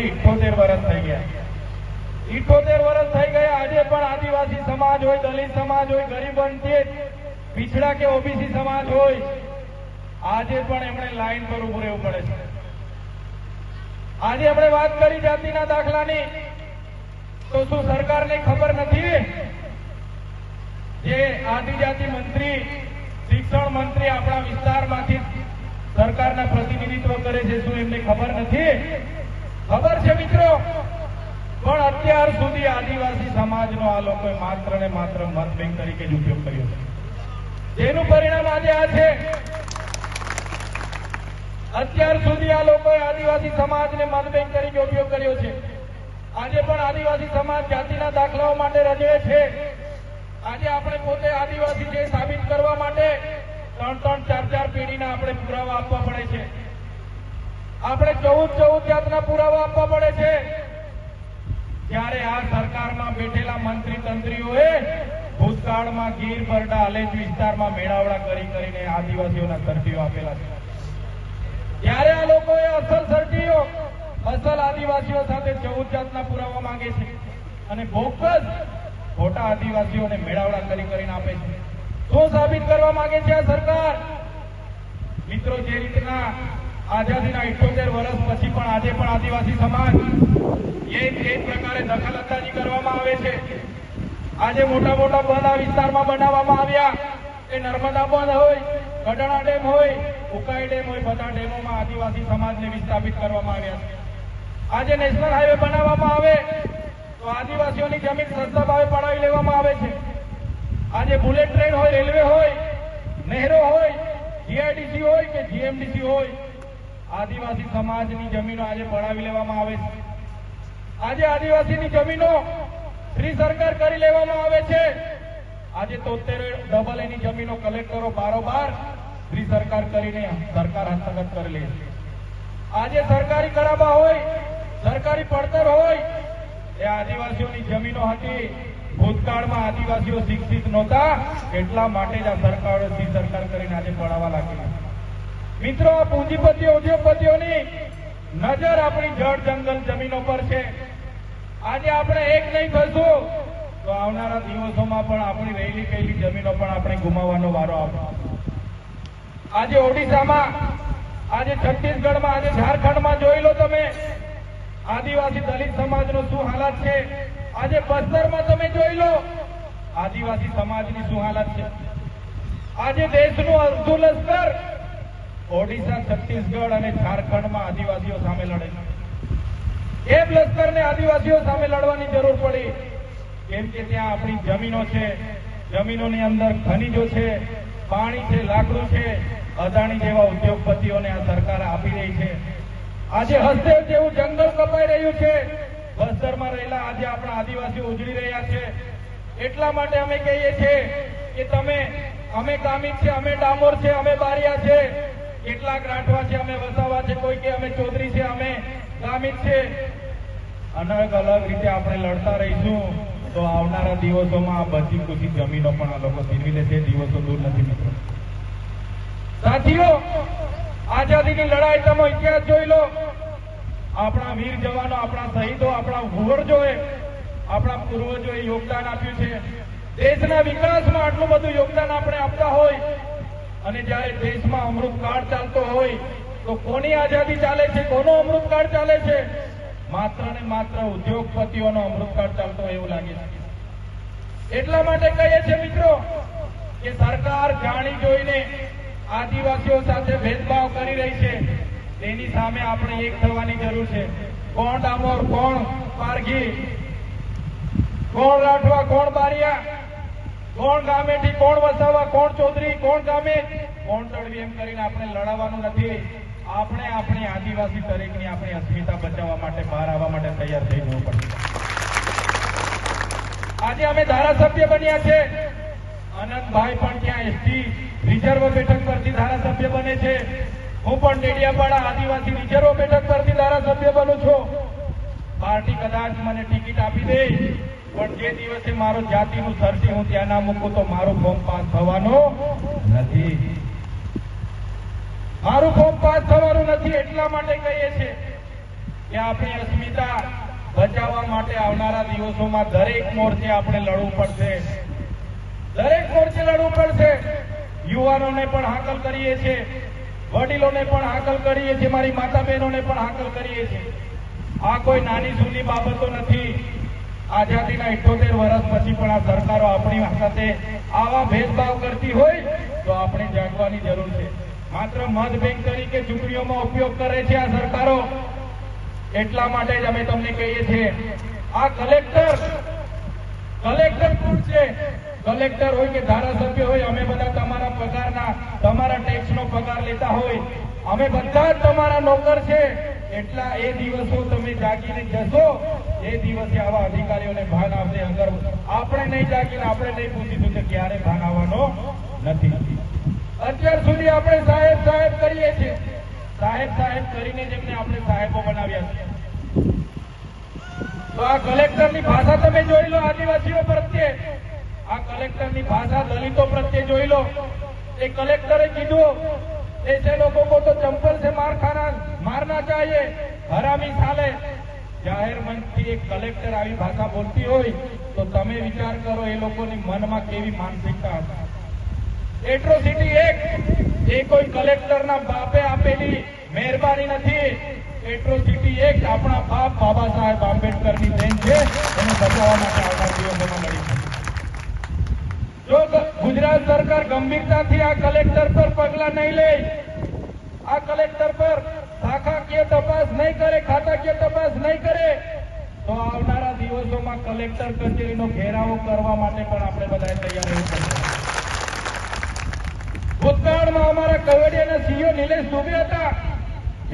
આપણને ઇઠોતેર વર્ષ થઈ ગયા. ઇઠોતેર વર્ષ થઈ ગયા. આજે પણ આદિવાસી સમાજ હોય, દલિત સમાજ હોય, ગરીબ પીછડા કે ઓબીસી સમાજ હોય, આજે પણ એમણે લાઈન પર ઉભું રહેવું પડે છે. આજે આપણે વાત કરી જાતિના દાખલાની. તો શું સરકારને ખબર નથી? જે આદિજાતિ મંત્રી, શિક્ષણ મંત્રી આપણા વિસ્તારમાંથી સરકારના પ્રતિનિધિત્વ કરે છે, શું એમને ખબર નથી? ખબર છે મિત્રો? પણ અત્યાર સુધી આદિવાસી સમાજનો આ લોકોએ માત્ર ને માત્ર મત તરીકે જ ઉપયોગ કર્યો છે. જેનું પરિણામ આજે આ છે. અત્યાર સુધી આ લોકોએ આદિવાસી સમાજને મત તરીકે ઉપયોગ કર્યો છે. આજે પણ આદિવાસી સમાજ જાતિના દાખલાઓ માટે રજવે છે. આજે આપણે પોતે આદિવાસી છે સાબિત કરવા માટે ત્રણ ત્રણ ચાર ચાર પેઢીના આપણે પુરાવા આપવા પડે છે. આપણે ચૌદ ચૌદ જાતના પુરાવા આપવા પડે છે. ત્યારે આ સરકારમાં બેઠેલા મંત્રી તંત્રીઓએ ભૂતકાળમાં ગીર બરડા અલેજ વિસ્તારમાં મેળાવડા કરી કરીને આદિવાસીઓના સર્ટીઓ આપેલા છે. ત્યારે આ લોકોએ અસલ સર્ટીઓ, અસલ આદિવાસીઓ સાથે ચૌદ જાતના પુરાવા માંગે છે અને બોગસ ખોટા આદિવાસીઓને મેળાવડા કરી કરીને આપે છે. શું સાબિત કરવા માંગે છે આ સરકાર? મિત્રો, જે રીતના આઝાદીના ઇઠોતેર વર્ષ પછી પણ આજે પણ આદિવાસી સમાજ એ જ પ્રકારે દખલ અંદાજી કરવામાં આવે છે. આજે મોટા મોટા બંધ આ વિસ્તારમાં બનાવવામાં આવ્યા. એ નર્મદા બંધ હોય કડાણા ડેમ હોય, ઉકાઈ ડેમ હોય, બધા ડેમોમાં આદિવાસી સમાજને વિસ્થાપિત કરવામાં આવ્યા છે. આજે નેશનલ હાઈવે બનાવવામાં આવે, તો આદિવાસીઓની જમીન સસ્તા ભાવે પડાવી લેવામાં આવે છે. આજે બુલેટ ટ્રેન હોય, રેલવે હોય, નહેરો હોય, જીઆઈડીસી હોય કે જીએમડીસી હોય આદિવાસી સમાજની જમીનો આજે પડાવી લેવામાં આવે છે. આજે આદિવાસીની જમીનો ફ્રી સરકાર કરી લેવામાં આવે છે. આજે તોતેર ડબલ એની જમીનો કલેક્ટરો બારોબાર ફ્રી સરકાર કરીને સરકાર હસ્તગત કરી લે છે. આજે સરકારી કરાબા હોય, સરકારી પડતર હોય, એ આદિવાસીઓની જમીનો હતી. ભૂતકાળમાં આદિવાસીઓ શિક્ષિત નહોતા, એટલા માટે જ આ સરકારો ફ્રી સરકાર કરીને આજે પડાવવા લાગી મિત્રો, આ પૂંજીપતિઓ, ઉદ્યોગપતિઓની નજર આપણી જળ જંગલ જમીનો પર છે. આજે આપણે એક નહીં થશું તો આવનારા દિવસોમાં પણ આપણી રહેલી કહેલી જમીનો પણ આપણે ગુમાવવાનો વારો આવશે. આજે ઓડિશામાં, આજે છત્તીસગઢમાં, આજે ઝારખંડમાં જોઈ લો તમે. આદિવાસી દલિત સમાજનો શું હાલત છે? આજે બસ્તરમાં તમે જોઈ લો, આદિવાસી સમાજની શું હાલત છે? આજે દેશનું અડધું લશ્કર ઓડિશા, છત્તીસગઢ અને ઝારખંડમાં આદિવાસીઓ સામે લડે એ લશ્કરને આદિવાસીઓ સામે લડવાની જરૂર પડી. કેમ કે ત્યાં આપણી જમીનો છે. જમીનોની અંદર ખનીજો છે, પાણી છે, લાકડું છે, અદાણી જેવા ઉદ્યોગપતિઓને આ સરકાર આપી રહી છે. આજે હસ્તેવ જેવું જંગલ કપાઈ રહ્યું છે. બસ્તરમાં રહેલા આજે આપણા આદિવાસીઓ ઉજળી રહ્યા છે. એટલા માટે અમે કહીએ છીએ કે તમે, અમે કામિક છે, અમે ડામોર છે, અમે બારિયા છે. કેટલાક રાઠવા છે, અમે વસાવા છે, કોઈ કે અમે ચૌધરી છે, અમે ગામિત છે. અલગ અલગ રીતે આપણે લડતા રહીશું. તો આવનારા દિવસોમાં આ બધી કુછી જમીનો પણ આ લોકો છીનવી લેશે દિવસો દૂર નથી, મિત્રો. સાથીઓ, આઝાદીની લડાઈ તમે ઇતિહાસ જોઈ લો. આપણા વીર જવાનો, આપણા શહીદો, આપણા ભૂવરજોએ આપણા પૂર્વજોએ યોગદાન આપ્યું છે. દેશના વિકાસમાં આટલું બધું યોગદાન આપણે આપતા હોય અને જ્યારે દેશમાં અમૃતકાળ ચાલતો હોય, તો કોની આઝાદી ચાલે છે? કોનો અમૃતકાળ ચાલે છે? માત્ર ને માત્ર ઉદ્યોગપતિઓનો અમૃતકાળ ચાલતો હોય એવું લાગે છે. એટલા માટે કહીએ છીએ મિત્રો કે સરકાર જાણી જોઈને આદિવાસીઓ સાથે ભેદભાવ કરી રહી છે. તેની સામે આપણે એક થવાની જરૂર છે. કોણ ડામોર, કોણ પારઘી? કોણ રાઠવા, કોણ બારિયા? કોણ ગામેથી કોણ વસાવા, કોણ ચૌધરી, કોણ ગામે? કોણ તળવી એમ કરીને આપણે લડાવવાનું નથી. આપણે આપણી આદિવાસી તરીકેની આપણી અસ્મિતા બચાવવા માટે બહાર આવવા માટે તૈયાર થઈ જવું પડશે. આજે અમે ધારાસભ્ય બન્યા છે. અનંતભાઈ પણ ત્યાં એસટી રિઝર્વ બેઠક પરથી ધારાસભ્ય બને છે. હું પણ ડેડિયાપાડા આદિવાસી રિઝર્વ બેઠક પરથી ધારાસભ્ય બનું છું. પાર્ટી કદાચ મને ટિકિટ આપી દે, પણ જે દિવસે મારો જાતિનું સરસી હું ત્યાં ના મૂકું તો મારું ફોર્મ પાસ થવાનો નથી. મારું ફોર્મ પાસ થવાનું નથી એટલા માટે કહીએ છીએ કે આપણી અસ્મિતા બચાવવા માટે આવનારા દિવસોમાં દરેક મોરચે આપણે લડવું પડશે. દરેક મોરચે લડવું પડશે. યુવાનોને પણ હાકલ કરીએ છીએ. વડીલોને પણ હાકલ કરીએ છીએ. મારી માતા બહેનોને પણ હાકલ કરીએ છીએ. આ કોઈ નાની જૂની બાબતો નથી. આઝાદીના ઇઠોતેર વર્ષ પછી પણ આ સરકારો આપણી સાથે આવા ભેદભાવ કરતી હોય તો આપણે જાગવાની જરૂર છે. માત્ર મત બેંક તરીકે ચૂંટણીઓમાં ઉપયોગ કરે છે આ સરકારો. એટલા માટે જ અમે તમને કહીએ છીએ, આ કલેક્ટર કલેક્ટર કોણ છે? કલેક્ટર હોય કે ધારાસભ્ય હોય, અમે બધા તમારા પગારના, તમારા ટેક્સનો પગાર લેતા હોય. અમે બધા જ તમારા નોકર છે. એટલા એ દિવસો તમે જાગીને જશો, એ દિવસે આવા અધિકારીઓને ભાન આવશે અગર આપણે નહીં જાગીને આપણે નહીં પૂછીશું કે ક્યારે ભાન આવવાનો નથી. અત્યાર સુધી આપણે સાહેબ સાહેબ કરીએ છીએ. સાહેબ સાહેબ કરીને જેમને આપણે સાહેબો બનાવ્યા છે. તો આ કલેક્ટરની ભાષા તમે જોઈ લો આદિવાસીઓ પ્રત્યે. આ કલેક્ટરની ભાષા દલિતો પ્રત્યે જોઈ લો. એ કલેક્ટરે કીધું ऐसे लोगों को तो चंपल से मार खाना मारना चाहिए हरामी साले જાહેર મંચથી એક કલેક્ટર આવી ભાષા બોલતી હોય તો તમે વિચાર કરો એ લોકોની મનમાં કેવી માનસિકતા હશે એટ્રોસિટી એક એ કોઈ કલેક્ટરના બાપે આપેલી મહેરબાની નથી એટ્રોસિટી એક આપણા બાપ બાબા સાહેબ આંબેડકરની દેન છે સરકાર ગંભીરતાથી આ કલેક્ટર પર પગલા નહીં લે. આ કલેક્ટર પર શાખાકીય તપાસ નહીં કરે ખાતાકીય તપાસ નહીં કરે, તો આવનારા દિવસોમાં કલેક્ટર કચેરીનો ઘેરાવો કરવા માટે પણ આપણે બધાએ તૈયાર રહેવું પડશે. ભૂતકાળમાં અમારા કવડિયાના સીઓ નિલેશ દુબે